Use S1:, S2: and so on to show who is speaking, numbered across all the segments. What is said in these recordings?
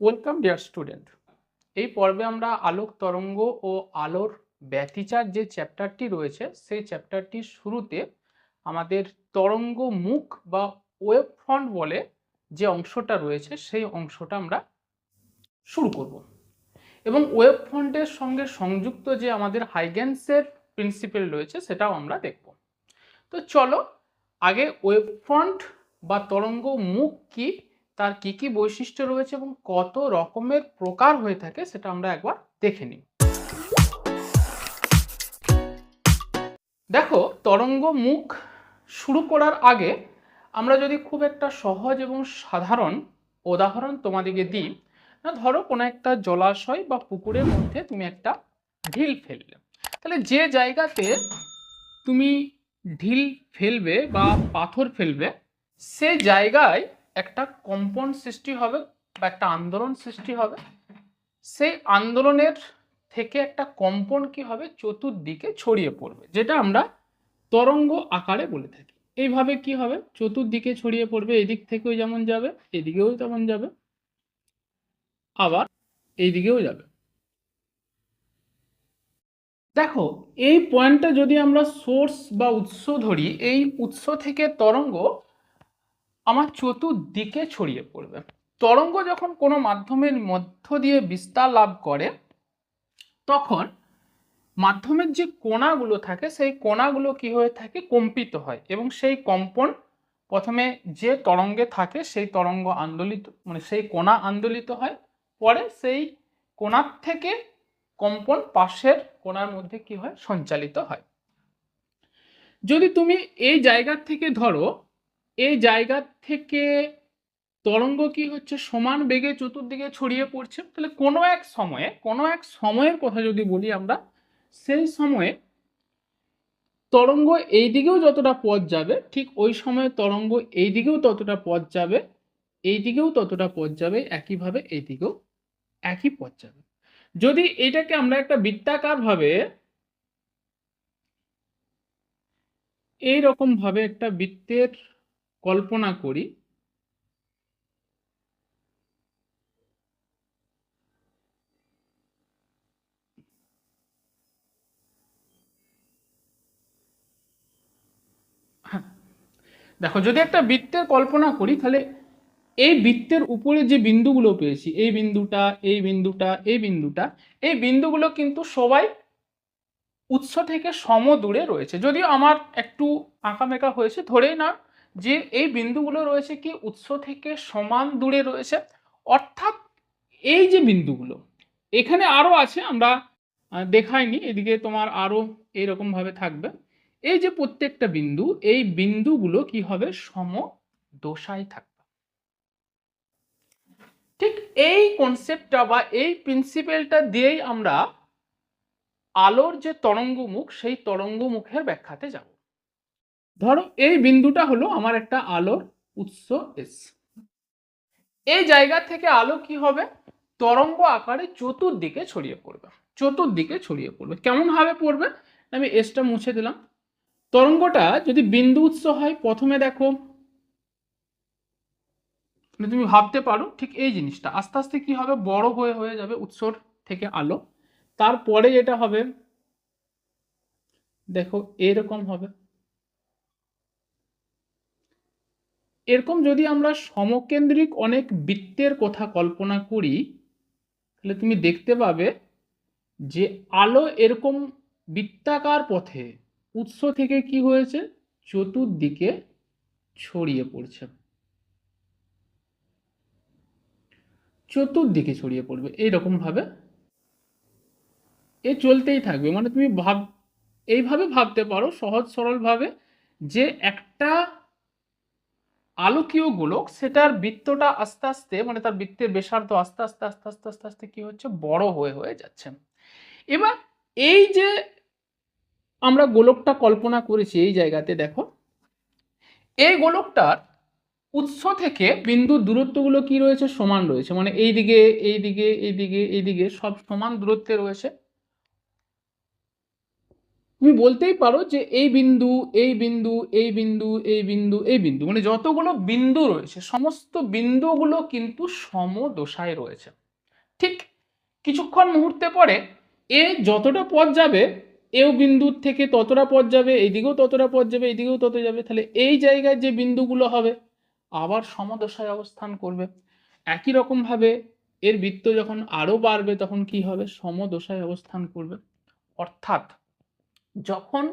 S1: Welcome dear student এই পর্বে আমরা আলোক তরঙ্গ ও আলোর ব্যতিচার যে চ্যাপ্টারটি রয়েছে, সেই চ্যাপ্টারটির শুরুতে আমাদের তরঙ্গ মুখ বা ওয়েব ফ্রন্ট বলে যে অংশটা রয়েছে, সেই অংশটা আমরা শুরু করব। এবং ওয়েব ফ্রন্টের সঙ্গে সংযুক্ত যে আমাদের হাইগেন্সের প্রিন্সিপাল রয়েছে, সেটাও আমরা দেখব। তো চলো, আগে ওয়েব ফ্রন্ট বা তরঙ্গ মুখ কি তার কি কি বৈশিষ্ট্য রয়েছে এবং কত রকমের প্রকার হয়ে থাকে সেটা আমরা একবার দেখে নিই। দেখো, তরঙ্গ মুখ শুরু করার আগে আমরা যদি খুব একটা সহজ এবং সাধারণ উদাহরণ তোমাদেরকে দিই, না ধরো কোনো একটা জলাশয় বা পুকুরের মধ্যে তুমি একটা ঢিল ফেললে। তাহলে যে জায়গাতে তুমি ঢিল ফেলবে বা পাথর ফেলবে, সে জায়গায় একটা কম্পন সৃষ্টি হবে বা একটা আন্দোলন সৃষ্টি হবে। সেই আন্দোলনের থেকে একটা কম্পন কি হবে? চতুর্দিকে ছড়িয়ে পড়বে, যেটা আমরা তরঙ্গ আকারে বলে থাকি। এইভাবে কি হবে? চতুর্দিকে ছড়িয়ে পড়বে, এদিক থেকেও যেমন যাবে, এদিকেও তেমন যাবে, আবার এইদিকেও যাবে। দেখো, এই পয়েন্টটা যদি আমরা সোর্স বা উৎস ধরি, এই উৎস থেকে তরঙ্গ আমার চতুর্দিকে ছড়িয়ে পড়বে। তরঙ্গ যখন কোনো মাধ্যমের মধ্য দিয়ে বিস্তার লাভ করে, তখন মাধ্যমের যে কোণাগুলো থাকে, সেই কোণাগুলো কি হয়ে থাকে? কম্পিত হয় এবং সেই কম্পন প্রথমে যে তরঙ্গে থাকে, সেই তরঙ্গ আন্দোলিত মানে সেই কোণা আন্দোলিত হয়। পরে সেই কোণার থেকে কম্পন পাশের কোণার মধ্যে কি হয়? সঞ্চালিত হয়। যদি তুমি এই জায়গা থেকে ধরো এই জায়গা থেকে তরঙ্গ কি হচ্ছে? সমান বেগে চতুর্দিকে ছড়িয়ে পড়ছে। তাহলে কোনো এক সময়ে, কোনো এক সময়ের কথা যদি বলি আমরা, সেই সময়ে তরঙ্গ এই দিকেও যতটা পথ যাবে, ঠিক ওই সময়ে তরঙ্গ এই দিকেও ততটা পথ যাবে, এই দিকেও ততটা পথ যাবে, একইভাবে এই দিকেও একই পথ যাবে। যদি এটাকে আমরা একটা বৃত্তাকার ভাবে এইরকম একটা বৃত্তের কল্পনা করি হ্যাঁ। দেখো, যদি একটা বৃত্তের কল্পনা করি, তাহলে এই বৃত্তের উপরে যে বিন্দুগুলো পেয়েছি, এই বিন্দুটা এই বিন্দুটা এই বিন্দুটা, এই বিন্দুগুলো কিন্তু সবাই উৎস থেকে সম দূরে রয়েছে যদিও আমার একটু আঁকা আঁকামেকা হয়েছে, ধরেই না যে এই বিন্দুগুলো রয়েছে কি উৎস থেকে সমান দূরে রয়েছে। অর্থাৎ এই যে বিন্দুগুলো, এখানে আরও আছে, আমরা দেখাইনি, এদিকে তোমার আরও এইরকমভাবে থাকবে। এই যে প্রত্যেকটা বিন্দু, এই বিন্দুগুলো কি হবে? সম দশায় থাকবে। ঠিক এই কনসেপ্টটা বা এই প্রিন্সিপালটা দিয়েই আমরা আলোর যে তরঙ্গমুখ, সেই তরঙ্গমুখের ব্যাখ্যাতে যাব। ধরো এই বিন্দুটা হলো আমার একটা আলোর উৎস এস এই জায়গা থেকে আলো কি হবে? তরঙ্গ আকারে চতুর্দিকে ছড়িয়ে পড়বে। চতুর্দিকে ছড়িয়ে পড়বে। কেমন ভাবে পড়বে? আমি এসটা মুছে দিলাম। তরঙ্গটা যদি বিন্দু উৎস হয়, প্রথমে দেখো। মানে তুমি ভাবতে পারো, ঠিক এই জিনিসটা। আস্তে আস্তে কি হবে? বড় হয়ে হয়ে যাবে উৎসর থেকে আলো। তারপরে যেটা হবে, দেখো, এরকম হবে। এরকম যদি আমরা সমকেন্দ্রিক অনেক বৃত্তের কথা কল্পনা করি, তাহলে তুমি দেখতে পাবে যে আলো এরকম বৃত্তাকার পথে উৎস থেকে কি হয়েছে? চতুর্দিকে ছড়িয়ে পড়ছে। চতুর্দিকে ছড়িয়ে পড়বে, এইরকম ভাবে। এ চলতেই থাকবে মানে তুমি ভাব, এইভাবে ভাবতে পারো, সহজ সরলভাবে যে একটা আলোকীয় গোলক, সেটার বৃত্তটা আস্তে আস্তে মানে তার বৃত্তের বেসার্ধ আস্তে আস্তে আস্তে আস্তে আস্তে আস্তে কি হচ্ছে? বড় হয়ে হয়ে যাচ্ছে। এবার এই যে আমরা গোলকটা কল্পনা করেছি এই জায়গাতে, দেখো। এই গোলকটার উৎস থেকে বিন্দুর দূরত্বগুলো কি রয়েছে? সমান রয়েছে। মানে এই দিকে এই দিকে এই দিকে এই দিকে সব সমান দূরত্বে রয়েছে। তুমি বলতেই পারো যে এই বিন্দু এই বিন্দু এই বিন্দু এই বিন্দু এই বিন্দু মানে যতগুলো বিন্দু রয়েছে, সমস্ত বিন্দুগুলো কিন্তু সমদশায় রয়েছে। ঠিক কিছুক্ষণ মুহূর্তে পরে এ যতটা পথ যাবে, এও বিন্দুর থেকে ততটা পথ যাবে, এইদিকেও ততটা পথ যাবে, এইদিকেও তত যাবে, তাহলে এই জায়গায় যে বিন্দুগুলো হবে, আবার সমদশায় অবস্থান করবে। একই রকমভাবে এর বৃত্ত যখন আরও বাড়বে, তখন কি হবে? সমদশায় অবস্থান করবে। অর্থাৎ যখন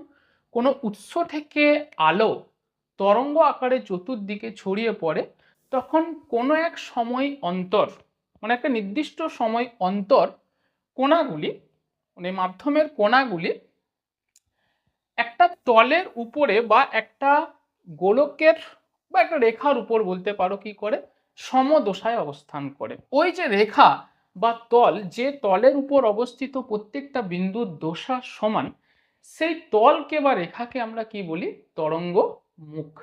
S1: কোনো উৎস থেকে আলো তরঙ্গ আকারে চতুর্দিকে ছড়িয়ে পড়ে, তখন কোনো এক সময় অন্তর মানে একটা নির্দিষ্ট সময় অন্তর কোণাগুলি মানে মাধ্যমের কোণাগুলি একটা তলের উপরে বা একটা গোলকের বা একটা রেখার উপর বলতে পারো কি করে, সমদশায় অবস্থান করে। ওই যে রেখা বা তল যে তলের উপর অবস্থিত প্রত্যেকটা বিন্দুর দশা সমান সেই তলকে বা রেখাকে আমরা কি বলি? তরঙ্গ মুখ।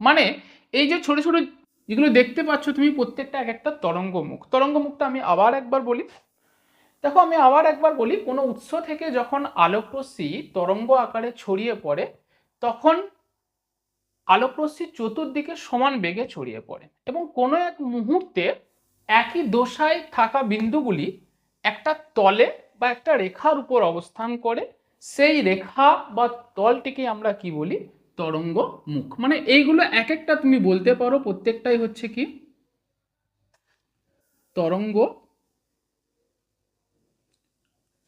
S1: মানে এই যে ছোট ছোট যেগুলো দেখতে পাচ্ছ তুমি প্রত্যেকটা এক একটা তরঙ্গ মুখ। তরঙ্গ মুখটা আমি আবার একবার বলি। দেখো, আমি আবার একবার বলি, কোনো উৎস থেকে যখন আলোকরশ্মি তরঙ্গ আকারে ছড়িয়ে পড়ে, তখন আলোকরশ্মি চতুর্দিকে সমান বেগে ছড়িয়ে পড়ে এবং কোনো এক মুহূর্তে একই দশায় থাকা বিন্দুগুলি একটা তলে বা একটা রেখার উপর অবস্থান করে সেই রেখা বা তলটিকে আমরা কি বলি? তরঙ্গ মুখ। মানে এইগুলো এক একটা তুমি বলতে পারো, প্রত্যেকটাই হচ্ছে কি? তরঙ্গ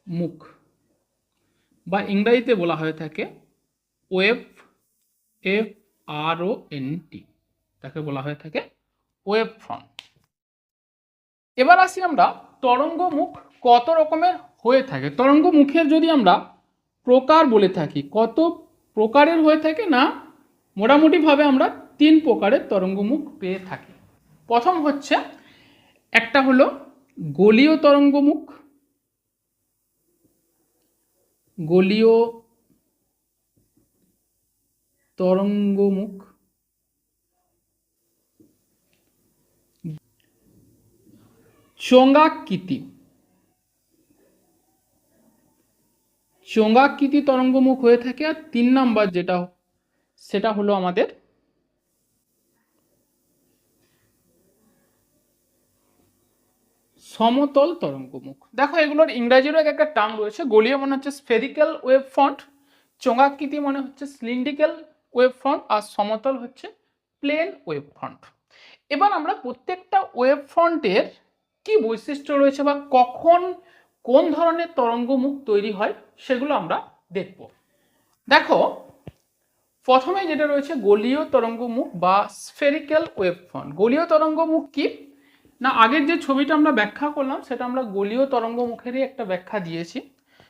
S1: মুখ। বা ইংরাজিতে বলা হয়ে থাকে wave, F, R, O, N, T. তাকে বলা হয়ে থাকে ওয়েভ ফ্রন্ট এবার আসি আমরা তরঙ্গ মুখ কত রকমের হয়ে থাকে। তরঙ্গ মুখের যদি আমরা প্রকার বলে থাকি। কত প্রকারের হয়ে থাকে না, মোটামুটিভাবে আমরা তিন প্রকারের তরঙ্গমুখ পেয়ে থাকি। প্রথম হচ্ছে, একটা হলো গলীয় তরঙ্গমুখ গলীয় তরঙ্গমুখ, চোঙাকৃতি। চোঙাকৃতি তরঙ্গমুখ হয়ে থাকে আর তিন নাম্বার যেটা, সেটা হলো আমাদের সমতল তরঙ্গমুখ। দেখো, এগুলোর ইংরাজিরও এক একটা টার্ম রয়েছে। গলীয় মনে হচ্ছে স্ফেরিক্যাল ওয়েভ ফ্রন্ট চোঙাকৃতি মনে হচ্ছে সিলিন্ডিক্যাল ওয়েভ ফ্রন্ট আর সমতল হচ্ছে প্লেন ওয়েভ ফ্রন্ট এবার আমরা প্রত্যেকটা ওয়েভ ফ্রন্টের কি বৈশিষ্ট্য রয়েছে বা কখন কোন ধরনের তরঙ্গমুখ তৈরি হয় সেগুলো আমরা দেখব। দেখো, প্রথমে যেটা রয়েছে গলীয় তরঙ্গমুখ বা স্ফেরিক্যাল ওয়েভ ফ্রন্ট গলীয় তরঙ্গমুখ কি? না, আগের যে ছবিটা আমরা ব্যাখ্যা করলাম, সেটা আমরা গলীয় তরঙ্গমুখেরই একটা ব্যাখ্যা দিয়েছি।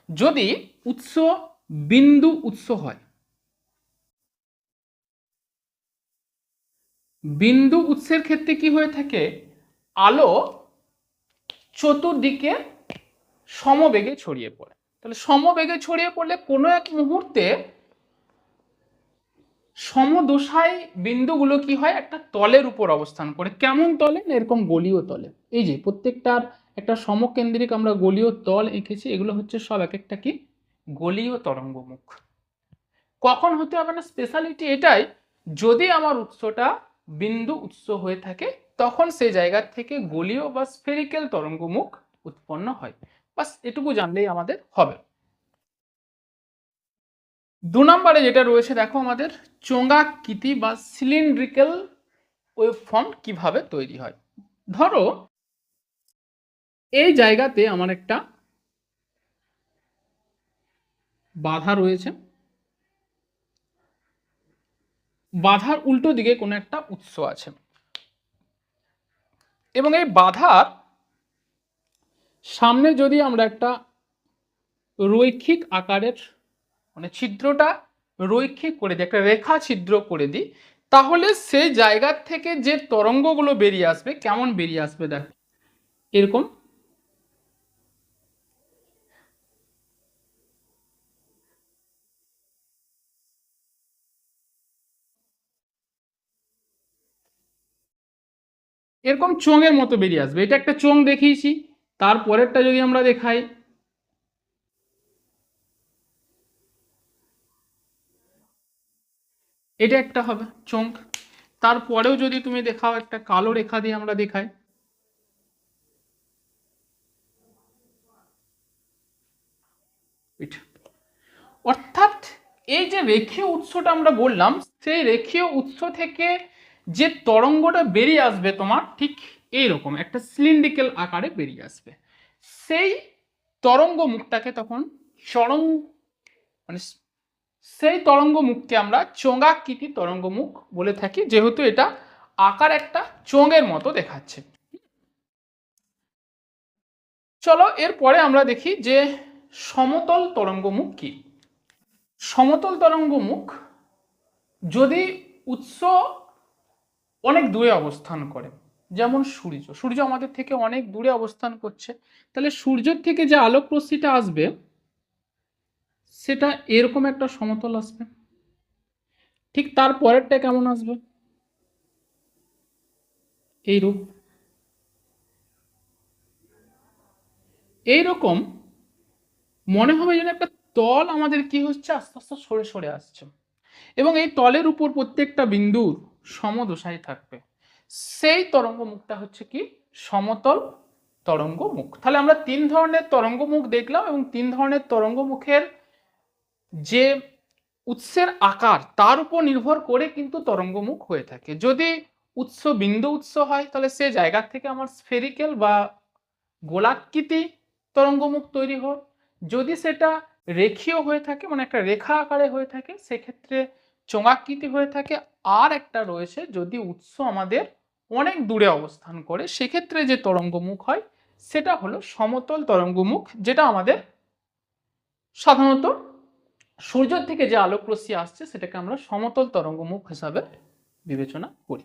S1: যদি উৎস বিন্দু উৎস হয়, বিন্দু উৎসের ক্ষেত্রে কি হয়ে থাকে? আলো চতুর্দিকে সমবেগে ছড়িয়ে পড়ে। তাহলে সমবেগে ছড়িয়ে পড়লে কোনো এক মুহূর্তে সমদশায় বিন্দুগুলো কি হয়? একটা তলের উপর অবস্থান করে। কেমন তলে? না এরকম গলীয় তলে। এই যে প্রত্যেকটার একটা সমকেন্দ্রিক আমরা গলীয় তল এঁকেছি, এগুলো হচ্ছে সব এক একটা কি? গলীয় তরঙ্গমুখ। কখন হতে হবে না? স্পেশালিটি এটাই, যদি আমার উৎসটা বিন্দু উৎস হয়ে থাকে, তখন সেই জায়গা থেকে গলীয় বা স্ফেরিক্যাল তরঙ্গমুখ উৎপন্ন হয়। বাস এটুকু জানলেই আমাদের হবে। দু নম্বরে যেটা রয়েছে, দেখো আমাদের চোঙাকৃতি বা সিলিন্ড্রিক্যাল ওয়েভ ফর্ম কীভাবে তৈরি হয়। ধরো, এই জায়গাতে আমার একটা বাধা রয়েছে। বাধার উল্টো দিকে কোনো একটা উৎস আছে। এবং এই বাধার সামনে যদি আমরা একটা রৈখিক আকারের মানে ছিদ্রটা রৈখিক করে দিই, একটা রেখা ছিদ্র করে দিই, তাহলে সেই জায়গার থেকে যে তরঙ্গগুলো বেরিয়ে আসবে, কেমন বেরিয়ে আসবে দেখো, এরকম। এরকম চোঙের মতো বেরিয়ে আসবে। এটা একটা চোঙ দেখিয়েছি। তারপরেরটা যদি আমরা দেখাই, এটা একটা হবে চোঙ। তারপরেও যদি তুমি দেখাও একটা কালো রেখা দিয়ে আমরা দেখাই অর্থাৎ এই যে রেখীয় উৎসটা আমরা বললাম, সেই রেখীয় উৎস থেকে যে তরঙ্গটা বেরিয়ে আসবে তোমার, ঠিক এইরকম একটা সিলিন্ডিক্যাল আকারে বেরিয়ে আসবে। সেই তরঙ্গ মুখটাকে তখন চরং মানে সেই তরঙ্গ মুখকে আমরা চোঙাকৃতি তরঙ্গ মুখ বলে থাকি, যেহেতু এটা আকার একটা চোঙের মতো দেখাচ্ছে। চলো এরপরে আমরা দেখি যে সমতল তরঙ্গ মুখ কি। সমতল তরঙ্গ মুখ যদি উৎস অনেক দূরে অবস্থান করে যেমন সূর্য। সূর্য আমাদের থেকে অনেক দূরে অবস্থান করছে। তাহলে সূর্যের থেকে যে আলোক রশ্মিটা আসবে, সেটা এরকম একটা সমতল আসবে। ঠিক তার পরেরটা কেমন আসবে? এই রূপ এইরকম মনে হবে যেন একটা তল আমাদের কি হচ্ছে? আস্তে আস্তে সরে সরে আসছে। এবং এই তলের উপর প্রত্যেকটা বিন্দুর সমদশায় থাকবে। সেই তরঙ্গ মুখটা হচ্ছে কি? সমতল তরঙ্গ মুখ তাহলে আমরা তিন ধরনের তরঙ্গ মুখ দেখলাম এবং তিন ধরনের তরঙ্গ মুখের যে উৎসের আকার, তার উপর নির্ভর করে কিন্তু তরঙ্গমুখ হয়ে থাকে। যদি উৎস বিন্দু উৎস হয়, তাহলে সে জায়গা থেকে আমার স্ফেরিক্যাল বা গোলাকৃতি তরঙ্গমুখ তৈরি হোক যদি সেটা রেখীয় হয়ে থাকে মানে একটা রেখা আকারে হয়ে থাকে, সেক্ষেত্রে চোঙাকৃতি হয়ে থাকে। আর একটা রয়েছে, যদি উৎস আমাদের অনেক দূরে অবস্থান করে, সেক্ষেত্রে যে তরঙ্গমুখ হয়, সেটা হলো সমতল তরঙ্গমুখ, যেটা আমাদের সাধারণত সূর্য থেকে যে আলোক রশ্মি আসছে, সেটাকে আমরা সমতল তরঙ্গমুখ হিসাবে বিবেচনা করি।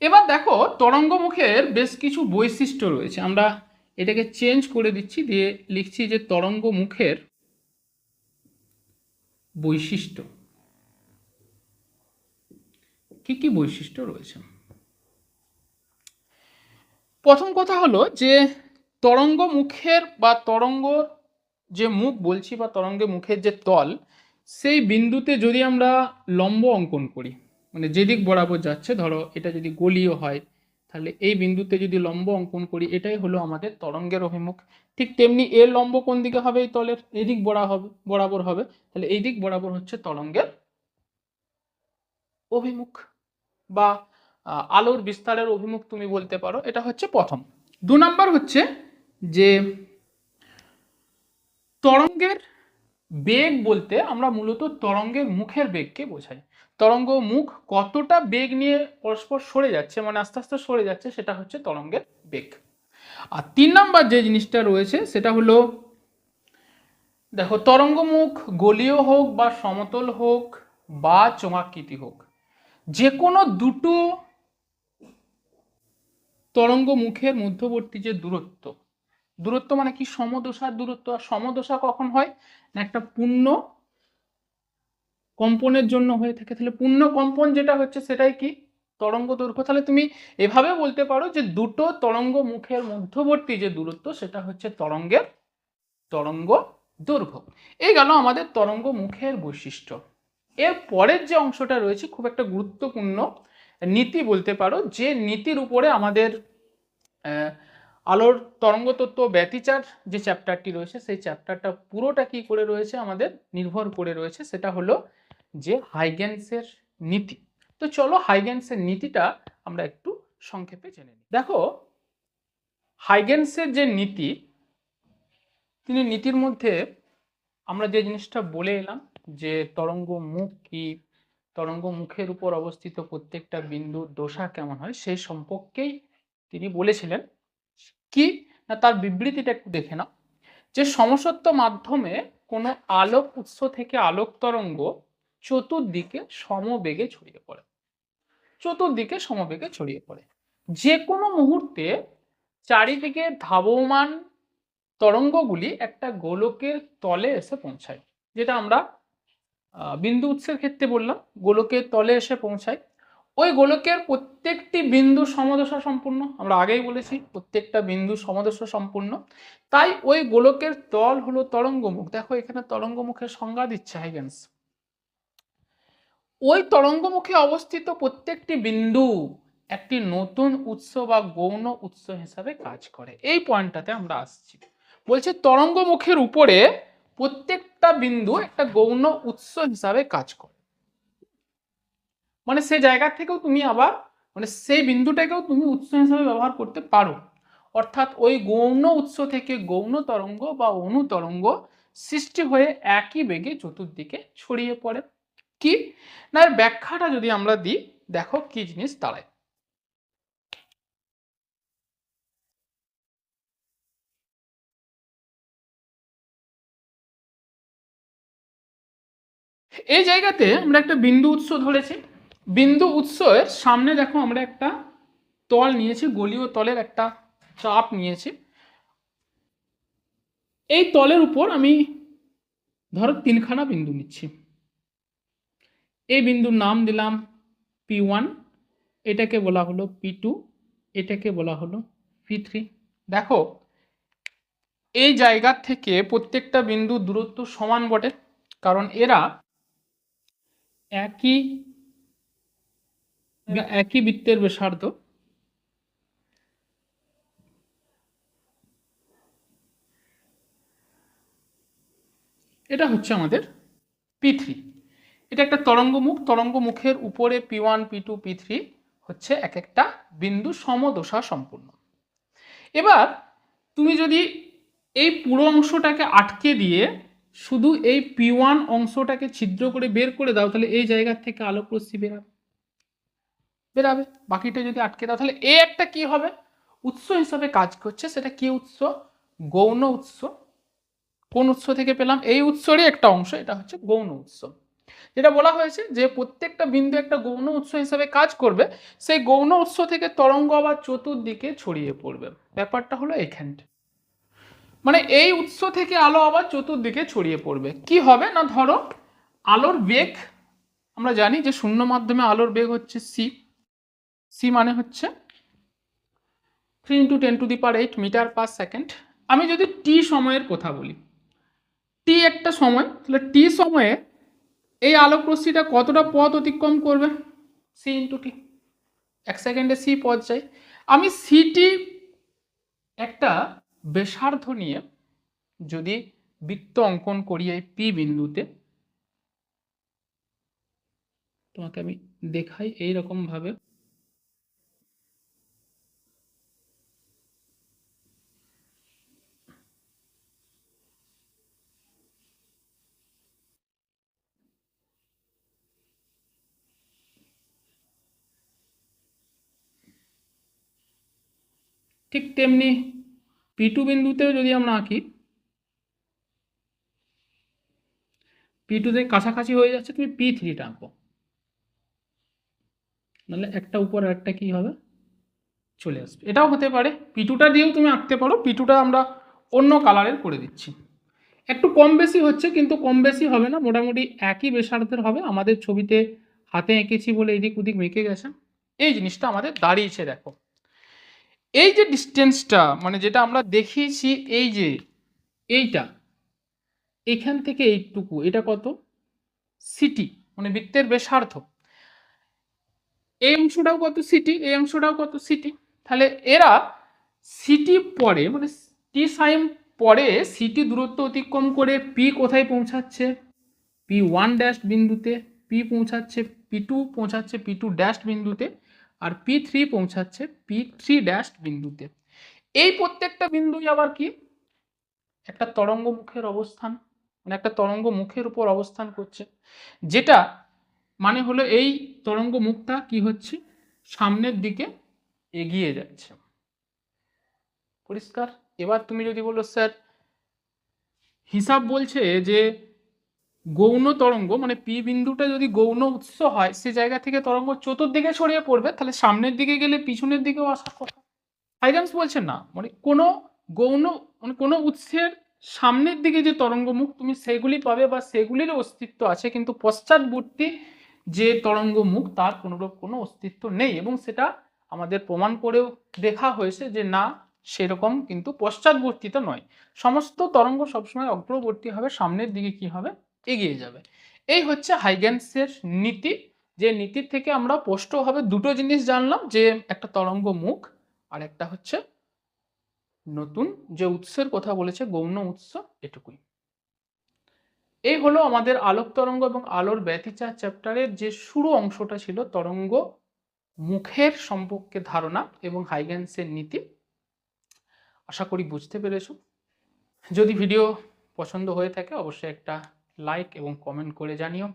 S1: এবার দেখো, তরঙ্গমুখের বেশ কিছু বৈশিষ্ট্য রয়েছে। আমরা এটাকে চেঞ্জ করে দিচ্ছি, দিয়ে লিখছি যে তরঙ্গমুখের বৈশিষ্ট্য। কি কি বৈশিষ্ট্য রয়েছে? প্রথম কথা হলো যে তরঙ্গ মুখের বা তরঙ্গ যে মুখ বলছি বা তরঙ্গে মুখের যে তল, সেই বিন্দুতে যদি আমরা লম্ব অঙ্কন করি মানে যেদিক বরাবর যাচ্ছে, ধরো এটা যদি গলিও হয়, তাহলে এই বিন্দুতে যদি লম্ব অঙ্কন করি, এটাই হলো আমাদের তরঙ্গের অভিমুখ। ঠিক তেমনি এর লম্ব কোন দিকে হবে? এই তলের এদিক বরা হবে, বরাবর হবে। তাহলে এই দিক বরাবর হচ্ছে তরঙ্গের অভিমুখ বা আলোর বিস্তারের অভিমুখ তুমি বলতে পারো, এটা হচ্ছে প্রথম। দু নম্বর হচ্ছে যে তরঙ্গের বেগ বলতে আমরা মূলত তরঙ্গের মুখের বেগকে বোঝাই। তরঙ্গ মুখ কতটা বেগ নিয়ে পরস্পর সরে যাচ্ছে মানে আস্তে আস্তে সরে যাচ্ছে, সেটা হচ্ছে তরঙ্গের বেগ। আর তিন নাম্বার যে জিনিসটা রয়েছে, সেটা হলো, দেখো, তরঙ্গ মুখ গলীয় হোক বা সমতল হোক বা চোঙাকৃতি হোক, যে কোনো দুটো তরঙ্গ মুখের মধ্যবর্তী যে দূরত্ব দূরত্ব মানে কি? সমদশার দূরত্ব। আর সমদশা কখন হয়? না একটা পূর্ণ কম্পনের জন্য হয়ে থাকে। তাহলে পূর্ণ কম্পন যেটা হচ্ছে সেটাই কি? তরঙ্গ দৈর্ঘ্য। তাহলে তুমি এভাবে বলতে পারো যে দুটো তরঙ্গ মুখের মধ্যবর্তী যে দূরত্ব, সেটা হচ্ছে তরঙ্গের তরঙ্গ দৈর্ঘ্য। এই গেল আমাদের তরঙ্গ মুখের বৈশিষ্ট্য। এর পরের যে অংশটা রয়েছে, খুব একটা গুরুত্বপূর্ণ নীতি বলতে পারো, যে নীতির উপরে আমাদের আলোর তরঙ্গ তত্ত্ব ব্যতিচার যে চ্যাপ্টারটি রয়েছে, সেই চ্যাপ্টারটা পুরোটা কি করে রয়েছে, আমাদের নির্ভর করে রয়েছে, সেটা হলো যে হাইগেন্সের নীতি। তো চলো হাইগেন্সের নীতিটা আমরা একটু সংক্ষেপে জেনে নিই। দেখো, হাইগেন্সের যে নীতি, তিনি নীতির মধ্যে আমরা যে জিনিসটা বলে এলাম, যে তরঙ্গ মুখ কি তরঙ্গ মুখের উপর অবস্থিত প্রত্যেকটা বিন্দুর দশা কেমন হয়, সেই সম্পর্কেই তিনি বলেছিলেন কি? না, তার বিবৃতিটা একটু দেখে নাও। যে সমসত্ব মাধ্যমে কোনো আলোক উৎস থেকে আলোক তরঙ্গ চতুর্দিকে সমবেগে ছড়িয়ে পড়ে। চতুর্দিকে সমবেগে ছড়িয়ে পড়ে। যে কোনো মুহূর্তে চারিদিকে ধাবমান তরঙ্গগুলি একটা গোলকের তলে এসে পৌঁছায়, যেটা আমরা বিন্দু উৎসের ক্ষেত্রে বললাম, গোলকের তলে এসে পৌঁছায়। ওই গোলকের প্রত্যেকটি বিন্দু সমদশা সম্পূর্ণ, আমরা আগেই বলেছি, প্রত্যেকটা বিন্দু সমদশা সম্পূর্ণ। তাই ওই গোলকের তল হলো তরঙ্গমুখ। দেখো, এখানে তরঙ্গমুখের সংজ্ঞা দিচ্ছে হাইগেন্স ওই তরঙ্গমুখে অবস্থিত প্রত্যেকটি বিন্দু একটি নতুন উৎস বা গৌণ উৎস হিসাবে কাজ করে। এই পয়েন্টটাতে আমরা আসছি। বলছে, তরঙ্গমুখের উপরে প্রত্যেকটা বিন্দু একটা গৌণ উৎস হিসাবে কাজ করে। মানে সে জায়গা থেকেও তুমি আবার মানে সেই বিন্দুটাকেও তুমি উৎস হিসাবে ব্যবহার করতে পারো। অর্থাৎ ওই গৌণ উৎস থেকে গৌণ তরঙ্গ বা অনু তরঙ্গ সৃষ্টি হয়ে একই বেগে চতুর্দিকে ছড়িয়ে পড়ে। কি? না ব্যাখ্যাটা যদি আমরা দিই, দেখো কি জিনিস দাঁড়ায়। এই জায়গাতে আমরা একটা বিন্দু উৎস ধরেছি। বিন্দু উৎসের সামনে দেখো আমরা একটা তল নিয়েছি, গলীয় তলের একটা চাপ নিয়েছি। এই তলের উপর আমি ধরো তিনখানা বিন্দু নিচ্ছি। এই বিন্দুর নাম দিলাম পি ওয়ান, এটাকে বলা হলো পি টু, এটাকে বলা হলো পি থ্রি। দেখো, এই জায়গা থেকে প্রত্যেকটা বিন্দু দূরত্ব সমান বটে, কারণ এরা একই একই বৃত্তের ব্যাসার্ধ। এটা হচ্ছে আমাদের পি থ্রি এটা একটা তরঙ্গমুখ তরঙ্গমুখের উপরে P one P two P three হচ্ছে এক একটা বিন্দু সমদশা সম্পূর্ণ। এবার তুমি যদি এই পুরো অংশটাকে আটকে দিয়ে শুধু এই পি ওয়ান অংশটাকে ছিদ্র করে বের করে দাও, তাহলে এই জায়গার থেকে আলোক রশ্মি বেরাবে। বেরাবে। বাকিটা যদি আটকে দাও, তাহলে এ একটা কি হবে? উৎস হিসাবে কাজ করছে, সেটা কি উৎস? গৌণ উৎস। কোন উৎস থেকে পেলাম? এই উৎসরই একটা অংশ, এটা হচ্ছে গৌণ উৎস। যেটা বলা হয়েছে যে প্রত্যেকটা বিন্দু একটা গৌণ উৎস হিসাবে কাজ করবে, সেই গৌণ উৎস থেকে তরঙ্গ আবার চতুর্দিকে ছড়িয়ে পড়বে। ব্যাপারটা হলো এইখানটা মানে এই উৎস থেকে আলো আবার চতুর্দিকে ছড়িয়ে পড়বে। কি হবে না ধরো, আলোর বেগ, আমরা জানি যে শূন্য মাধ্যমে আলোর বেগ হচ্ছে সি সি মানে হচ্ছে three into ten to the power eight metre per second আমি যদি টি সময়ের কথা বলি টি একটা সময়, তাহলে টি সময়ে এই আলোক কতটা পথ অতিক্রম করবে? সি ইন্টু টি এক সেকেন্ডে সি পথ চাই। আমি সিটি একটা ব্যাসার্ধ নিয়ে যদি বৃত্ত অঙ্কন করি এই পি বিন্দুতে, তোমাকে আমি দেখাই এইরকম ভাবে ঠিক তেমনি পি টু বিন্দুতেও যদি আমরা আঁকি পি টুতে কাছাকাছি হয়ে যাচ্ছে, তুমি পি থ্রিটা আঁকো। নাহলে একটা উপর একটা কি হবে? চলে আসবে। এটাও হতে পারে পি টুটা দিয়েও তুমি আঁকতে পারো পি টুটা আমরা অন্য কালারের করে দিচ্ছি। একটু কম বেশি হচ্ছে, কিন্তু কম বেশি হবে না, মোটামুটি একই বেসার্ধের হবে। আমাদের ছবিতে হাতে এঁকেছি বলে এদিক ওদিক মেঁকে গেছে। এই জিনিসটা আমাদের দাঁড়িয়েছে, দেখো। এই যে ডিস্টেন্সটা মানে যেটা আমরা দেখিয়েছি এই যে, এইটা, এখান থেকে এইটুকু, এটা কত? সিটি মানে বৃত্তের ব্যাসার্ধ। এই অংশটাও কত সিটি এই অংশটাও কত সিটি তাহলে এরা সিটি পরে মানে টি সাইন পরে সিটি দূরত্ব অতিক্রম করে পি কোথায় পৌঁছাচ্ছে? পি ওয়ান ড্যাশ বিন্দুতে পি পৌঁছাচ্ছে পি টু পৌঁছাচ্ছে পি টু ড্যাশ বিন্দুতে। আর পি থ্রি পৌঁছাচ্ছে পি থ্রি ড্যাশ বিন্দুতে। এই প্রত্যেকটা বিন্দুই আবার কি? একটা তরঙ্গ মুখের অবস্থান মানে একটা তরঙ্গ মুখের উপর অবস্থান করছে, যেটা মানে হলো এই তরঙ্গ মুখটা কি হচ্ছে? সামনের দিকে এগিয়ে যাচ্ছে। পরিষ্কার? এবার তুমি যদি বলো, স্যার, হিসাব বলছে যে গৌণ তরঙ্গ মানে পি বিন্দুটা যদি গৌণ উৎস হয়, সে জায়গা থেকে তরঙ্গ চতুর্দিকে ছড়িয়ে পড়বে, তাহলে সামনের দিকে গেলে পিছনের দিকেও আসার কথা। হাইগান্স বলছে না মানে কোনো গৌণ মানে কোনো উৎসের সামনের দিকে যে তরঙ্গমুখ তুমি সেগুলি পাবে বা সেগুলির অস্তিত্ব আছে, কিন্তু পশ্চাৎবর্তী যে তরঙ্গমুখ, তার কোনোরূপ কোনো অস্তিত্ব নেই এবং সেটা আমাদের প্রমাণ করেও দেখা হয়েছে যে না, সেরকম কিন্তু পশ্চাৎবর্তীতে নয়। সমস্ত তরঙ্গ সবসময় অগ্রবর্তী হবে, সামনের দিকে কি হবে? এগিয়ে যাবে। এই হচ্ছে হাইগেন্সের নীতি। যে নীতির থেকে আমরা স্পষ্টভাবে দুটো জিনিস জানলাম, যে একটা তরঙ্গ মুখ আর একটা হচ্ছে নতুন। যে উৎসের কথা বলেছে, গৌণ উৎস, এটুকুই। এই হলো আমাদের আলোক তরঙ্গ এবং আলোর ব্যতিচার চ্যাপ্টারের যে শুরু অংশটা ছিল, তরঙ্গ মুখের সম্পর্কে ধারণা এবং হাইগেন্সের নীতি। আশা করি বুঝতে পেরেছ। যদি ভিডিও পছন্দ হয়ে থাকে, অবশ্যই একটা লাইক এবং কমেন্ট করে জানিও।